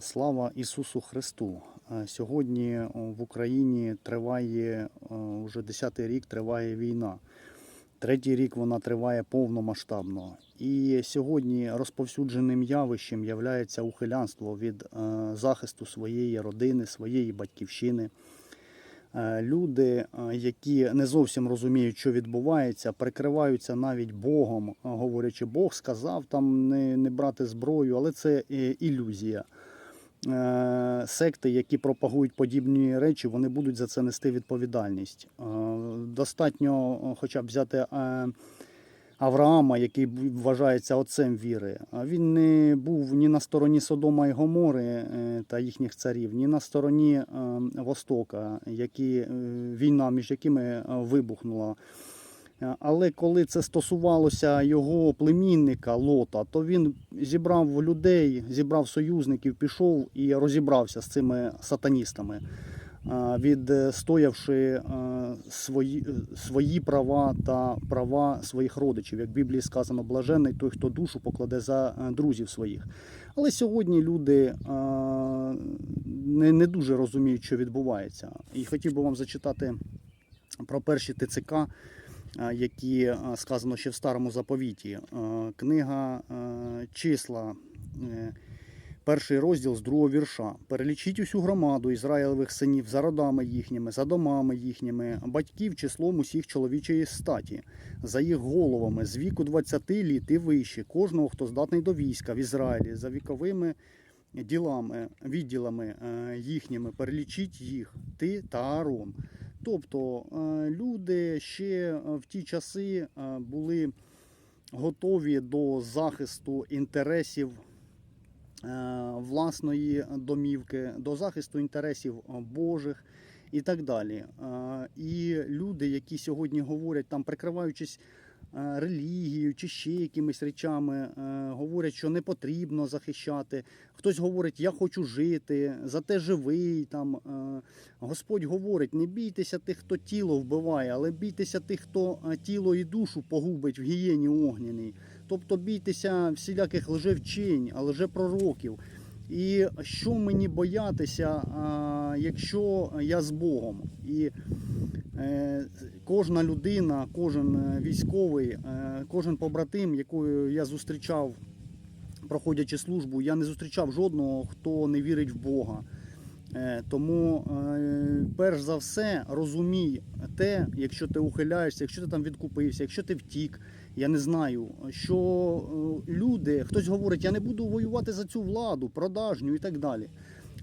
Слава Ісусу Христу! Е, Сьогодні в Україні триває вже 10-й рік триває війна. Третій рік вона триває повномасштабно. І сьогодні розповсюдженим явищем є ухилянство від е, захисту своєї родини, своєї батьківщини. Е, Люди, е, які не зовсім розуміють, що відбувається, прикриваються навіть Богом, е, говорячи, Бог сказав там не, не брати зброю, але це е, ілюзія. Е, Секти, які пропагують подібні речі, вони будуть за це нести відповідальність. Е, Достатньо е, хоча б взяти Авраама, який вважається отцем віри. Він не був ні на стороні Содома і Гомори та їхніх царів, ні на стороні Востока, які, війна між якими вибухнула. Е, Але коли це стосувалося його племінника Лота, то він зібрав людей, зібрав союзників, пішов і розібрався з цими сатаністами, е, відстоявши е, свої, свої права та права своїх родичів. Як в Біблії сказано, блажений той, хто душу покладе за друзів своїх. Але сьогодні люди не, не дуже розуміють, що відбувається. І хотів би вам зачитати про перші ТЦК які е, сказано ще в старому заповіті. Е, Книга е, числа, е, перший розділ з другого вірша. Перелічіть усю громаду Ізраїлевих синів за родами їхніми, за домами їхніми, батьків числом усіх чоловічої статі, за їх головами з віку 20 літ і вище, кожного, хто здатний до війська в Ізраїлі, за віковими ділами, відділами е, їхніми, перелічіть їх, ти та Аарон. Тобто е, люди ще е, в ті часи е, були готові до захисту інтересів власної домівки, до захисту інтересів Божих і так далі. І люди, які сьогодні говорять, там прикриваючись релігією чи ще якимись речами, е, говорять, що не потрібно захищати. Хтось говорить, я хочу жити, зате живий. Там е, Господь говорить: не бійтеся тих, хто тіло вбиває, але бійтеся тих, хто е, тіло і душу погубить в гієні огняній. Тобто бійтеся всіляких лжевчень, лжепророків. І що мені боятися, якщо я з Богом? І е, кожна людина, кожен е, військовий, е, кожен побратим, якою я зустрічав, проходячи службу, я не зустрічав жодного, хто не вірить в Бога. Е, Тому, е, перш за все, розумій те, якщо ти ухиляєшся, якщо ти там відкупився, якщо ти втік, я не знаю, що е, люди, хтось говорить, я не буду воювати за цю владу, продажню і так далі.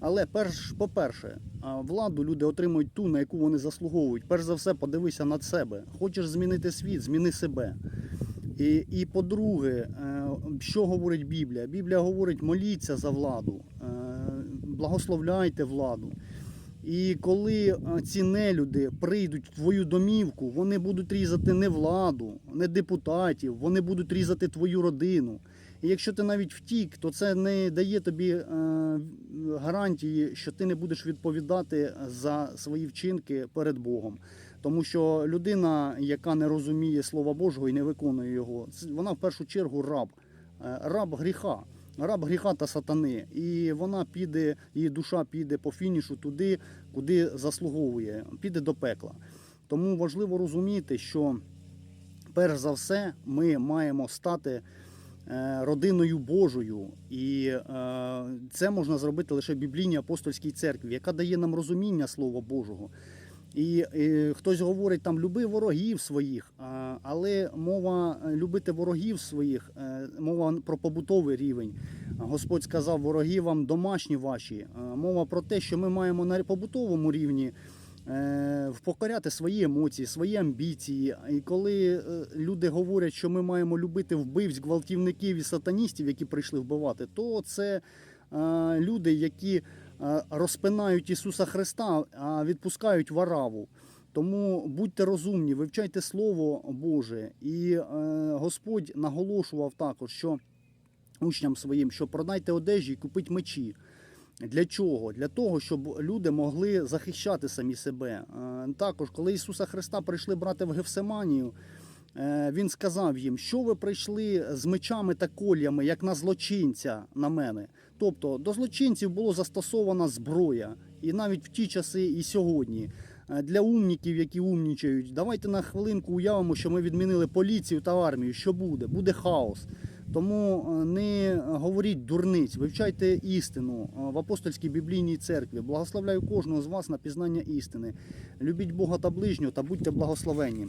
Але перш, по-перше, владу люди отримують ту, на яку вони заслуговують. Перш за все, подивися над себе. Хочеш змінити світ, зміни себе. І, і по-друге, е, що говорить Біблія? Біблія говорить, моліться за владу, е, благословляйте владу. І коли е, ці нелюди прийдуть в твою домівку, вони будуть різати не владу, не депутатів, вони будуть різати твою родину. І якщо ти навіть втік, то це не дає тобі е, гарантії, що ти не будеш відповідати за свої вчинки перед Богом. Тому що людина, яка не розуміє Слова Божого і не виконує його, вона в першу чергу раб, Е, раб гріха. Раб гріха та сатани, і вона піде, її душа піде по фінішу туди, куди заслуговує, піде до пекла. Тому важливо розуміти, що перш за все ми маємо стати родиною Божою, і е, це можна зробити лише в біблійній апостольській церкві, яка дає нам розуміння Слова Божого. І, е, хтось говорить там люби ворогів своїх, але мова е, любити ворогів своїх, е, мова про побутовий рівень. Господь сказав, вороги вам домашні ваші. Е, Мова про те, що ми маємо на побутовому рівні е, покоряти свої емоції, свої амбіції. І коли е, люди говорять, що ми маємо любити вбивць, гвалтівників і сатаністів, які прийшли вбивати, то це е, люди, які розпинають Ісуса Христа, а відпускають вараву. Тому будьте розумні, вивчайте Слово Боже. І Господь наголошував також, що учням своїм, що продайте одежі і купіть мечі. Для чого? Для того, щоб люди могли захищати самі себе. Е, Також, коли Ісуса Христа прийшли брати в Гефсиманію, е, Він сказав їм, що ви прийшли з мечами та кольями, як на злочинця на мене. Тобто до злочинців було застосована зброя, і навіть в ті часи, і сьогодні. Е, Для умніків, які умнічають, давайте на хвилинку уявимо, що ми відмінили поліцію та армію. Що буде? Буде хаос. Тому е, не говоріть дурниць, вивчайте істину е, в апостольській біблійній церкві. Благословляю кожного з вас на пізнання істини. Любіть Бога та ближнього та будьте благословенні.